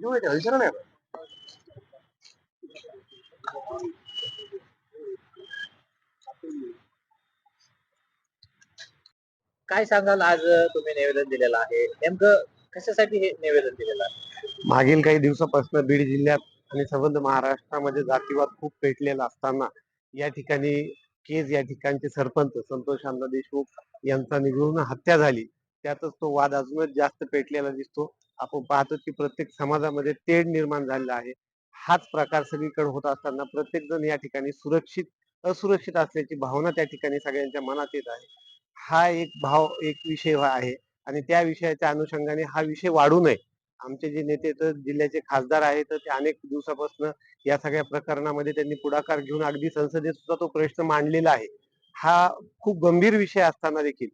माहिती आहे, काय सांगाल आज तुम्ही निवेदन दिलेलं आहे? नेमकं कशासाठी हे निवेदन दिलेलं आहे? मागील काही दिवसापासून बीड जिल्ह्यात आणि संबंध महाराष्ट्रामध्ये जातीवाद खूप पेटलेला असताना या ठिकाणी केज या ठिकाणचे सरपंच संतोष अण्णा देशमुख यांचा निघून हत्या झाली. त्यातच तो वाद अजूनच जास्त पेटलेला दिसतो. आपण पाहतो की प्रत्येक समाजामध्ये तेढ निर्माण झालेला आहे. हाच प्रकार सगळीकडे होत असताना प्रत्येक जण या ठिकाणी सुरक्षित असुरक्षित असल्याची भावना त्या ठिकाणी सगळ्यांच्या मनात येत आहे. हा एक भाव एक विषय आहे आणि त्या विषयाच्या अनुषंगाने हा विषय वाढू नये. आमचे जे नेते तर जिल्ह्याचे खासदार आहेत तर ते अनेक दिवसापासून या सगळ्या प्रकरणामध्ये त्यांनी पुढाकार घेऊन अगदी संसदेत सुद्धा तो प्रश्न मांडलेला आहे. हा खूप गंभीर विषय असताना देखील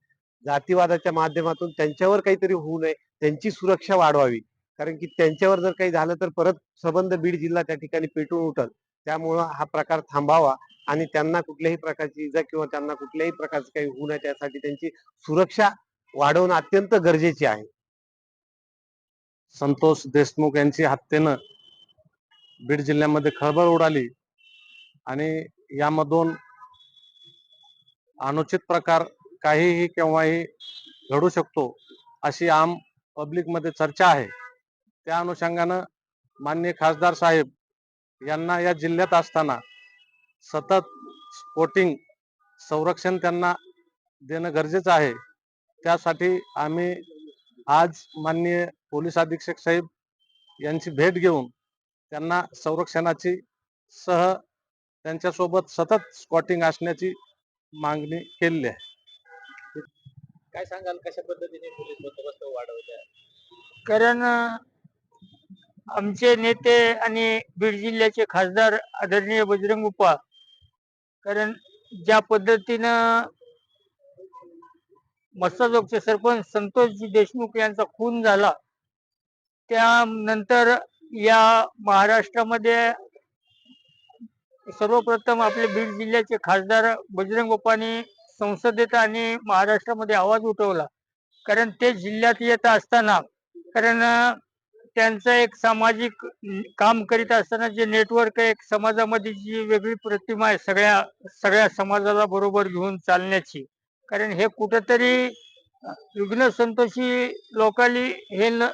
जातीवादाच्या माध्यमातून त्यांच्यावर काहीतरी होऊ नये त्यांची सुरक्षा वाढवावी. कारण की त्यांच्यावर जर काही झालं तर परत संबंध बीड जिल्हा त्या ठिकाणी पेटून उठल. त्यामुळं हा प्रकार थांबावा आणि त्यांना कुठल्याही प्रकारची इजा किंवा त्यांना कुठल्याही प्रकारचं काही होऊ नये त्यासाठी त्यांची सुरक्षा वाढवणं अत्यंत गरजेचे आहे. संतोष देशमुख यांची हत्येनं बीड जिल्ह्यामध्ये खळबळ उडाली आणि यामधून अनुचित प्रकार काहीही केव्हाही घडू शकतो अशी आम पब्लिकमध्ये चर्चा आहे. त्या अनुषंगानं माननीय खासदार साहेब यांना या जिल्ह्यात असताना सतत स्पोर्टिंग संरक्षण त्यांना देणं गरजेचं आहे. त्यासाठी आम्ही आज माननीय पोलीस अधीक्षक साहेब यांची भेट घेऊन त्यांना संरक्षणाची सह त्यांच्यासोबत सतत स्कॉटिंग असण्याची मागणी केलेली आहे. काय सांगाल? कशा पद्धतीने पोलीस बंदोबस्त वाढवल्या कारण आमचे नेते आणि बीड जिल्ह्याचे खासदार आदरणीय बजरंग उप्पा कारण ज्या पद्धतीनं मस्ताजोगचे सरपंच संतोषजी देशमुख यांचा खून झाला त्यानंतर या महाराष्ट्रामध्ये सर्वप्रथम आपले बीड जिल्ह्याचे खासदार बजरंग बाप्पांनी संसदेत आणि महाराष्ट्रामध्ये आवाज उठवला. कारण ते जिल्ह्यात येत असताना कारण त्यांचं एक सामाजिक काम करीत असताना जे नेटवर्क एक समाजामध्ये जी वेगळी प्रतिमा आहे सगळ्या सगळ्या समाजाला बरोबर घेऊन चालण्याची. कारण हे कुठंतरी विघ्न संतोषी लोकांनी हे न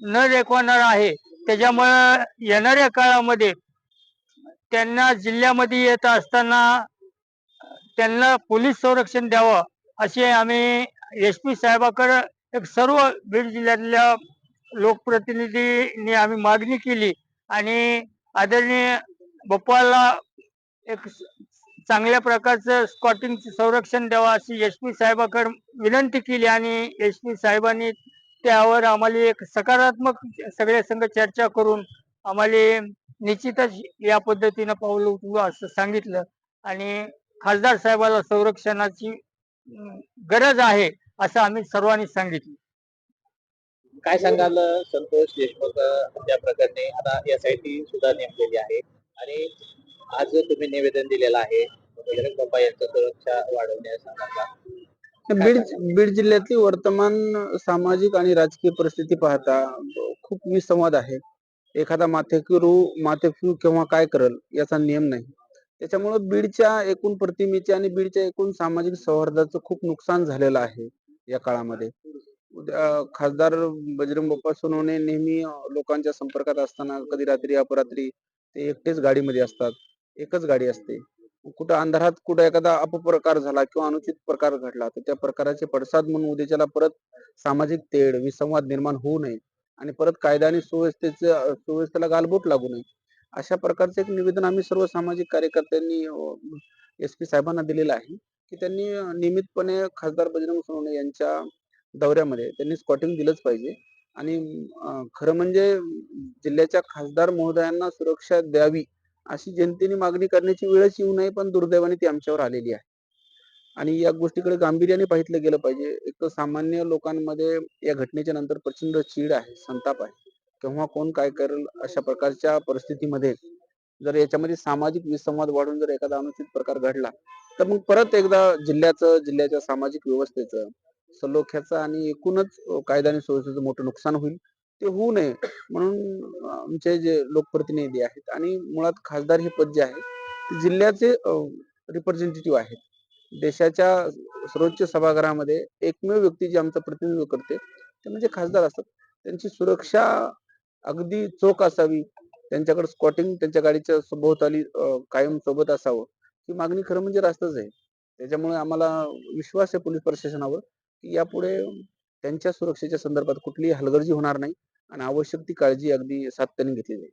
न रेखवणार आहे. त्याच्यामुळं येणाऱ्या काळामध्ये त्यांना जिल्ह्यामध्ये येत असताना त्यांना पोलीस संरक्षण द्यावं असे आम्ही एस पी साहेबाकडे एक सर्व बीड जिल्ह्यातल्या लोकप्रतिनिधींनी आम्ही मागणी केली आणि आदरणीय बप्पाला एक चांगल्या प्रकारचं स्कॉटिंग संरक्षण द्यावं अशी एस पी साहेबाकडे विनंती केली आणि एस पी साहेबांनी त्यावर आम्हाला एक सकारात्मक सगळ्या संघ चर्चा करून आम्हाला निश्चितच या पद्धतीनं पाऊल उचलू असं सांगितलं. आणि खासदार साहेबाला संरक्षणाची गरज आहे असं आम्ही सर्वांनी सांगितलं. काय सांगाल संतोष देशमुख हत्या प्रकरणी? आता एसआयटी सुद्धा नेमलेली आहे आणि आज तुम्ही निवेदन दिलेलं आहे बाप्पा यांचं सुरक्षा वाढवण्यास बीड बीड जिल्ह्यातली वर्तमान सामाजिक आणि राजकीय परिस्थिती पाहता खूप विसंवाद आहे. एखादा माथेफिरू माथेफिरू केव्हा काय करल याचा नियम नाही. त्याच्यामुळे बीडच्या एकूण प्रतिमेचे आणि बीडच्या एकूण सामाजिक सौहार्दाचं खूप नुकसान झालेलं आहे या काळामध्ये. खासदार बजरंग बाप्पा सोनवणे नेहमी लोकांच्या संपर्कात असताना कधी रात्री अपरात्री ते एकटेच गाडीमध्ये असतात. एकच गाडी असते. कुठं अंधारात कुठं एखादा अपप्रकार झाला किंवा अनुचित प्रकार घडला तर त्या प्रकाराचे पडसाद म्हणून उद्याच्याला परत सामाजिक तेढ विसंवाद निर्माण होऊ नये. आणि परत कायदा आणि सुव्यवस्थेचं सुव्यवस्थेला गालबोट लागू नये. अशा प्रकारचे एक निवेदन आम्ही सर्व सामाजिक कार्यकर्त्यांनी एस पी साहेबांना दिलेलं आहे. की त्यांनी नियमितपणे खासदार बजरंग सोनवणे यांच्या दौऱ्यामध्ये त्यांनी स्कॉटिंग दिलंच पाहिजे. आणि खरं म्हणजे जिल्ह्याच्या खासदार महोदयांना सुरक्षा द्यावी अशी जनतेने मागणी करण्याची वेळच येऊ नये पण दुर्दैवाने ती आमच्यावर आलेली आहे. आणि या गोष्टीकडे गांभीर्याने पाहिलं गेलं पाहिजे. एक तर सामान्य लोकांमध्ये या घटनेच्या नंतर प्रचंड चीड आहे संताप आहे. केव्हा कोण काय करेल अशा प्रकारच्या परिस्थितीमध्ये जर याच्यामध्ये सामाजिक विसंवाद वाढून जर एखादा अनुचित प्रकार घडला तर मग परत एकदा जिल्ह्याचं जिल्ह्याच्या सामाजिक व्यवस्थेचं सलोख्याचं आणि एकूणच कायदा आणि सुव्यवस्थेचं मोठं नुकसान होईल ते होऊ नये म्हणून आमचे जे लोकप्रतिनिधी आहेत आणि मुळात खासदार हे पद जे आहे ते जिल्ह्याचे रिप्रेझेंटेटिव्ह आहेत. देशाच्या सर्वोच्च सभागृहामध्ये एकमेव व्यक्ती जी आमचं प्रतिनिधित्व करते ते म्हणजे खासदार असतात. त्यांची सुरक्षा अगदी चोख असावी. त्यांच्याकडे स्कॉटिंग त्यांच्या गाडीच्या सभोवताली कायम सोबत असावं. ही मागणी खरं म्हणजे रास्तच आहे. त्याच्यामुळे आम्हाला विश्वास आहे पोलीस प्रशासनावर की यापुढे त्यांच्या सुरक्षेच्या संदर्भात कुठलीही हलगर्जी होणार नाही आणि आवश्यक ती काळजी अगदी सातत्याने घेतली जाईल.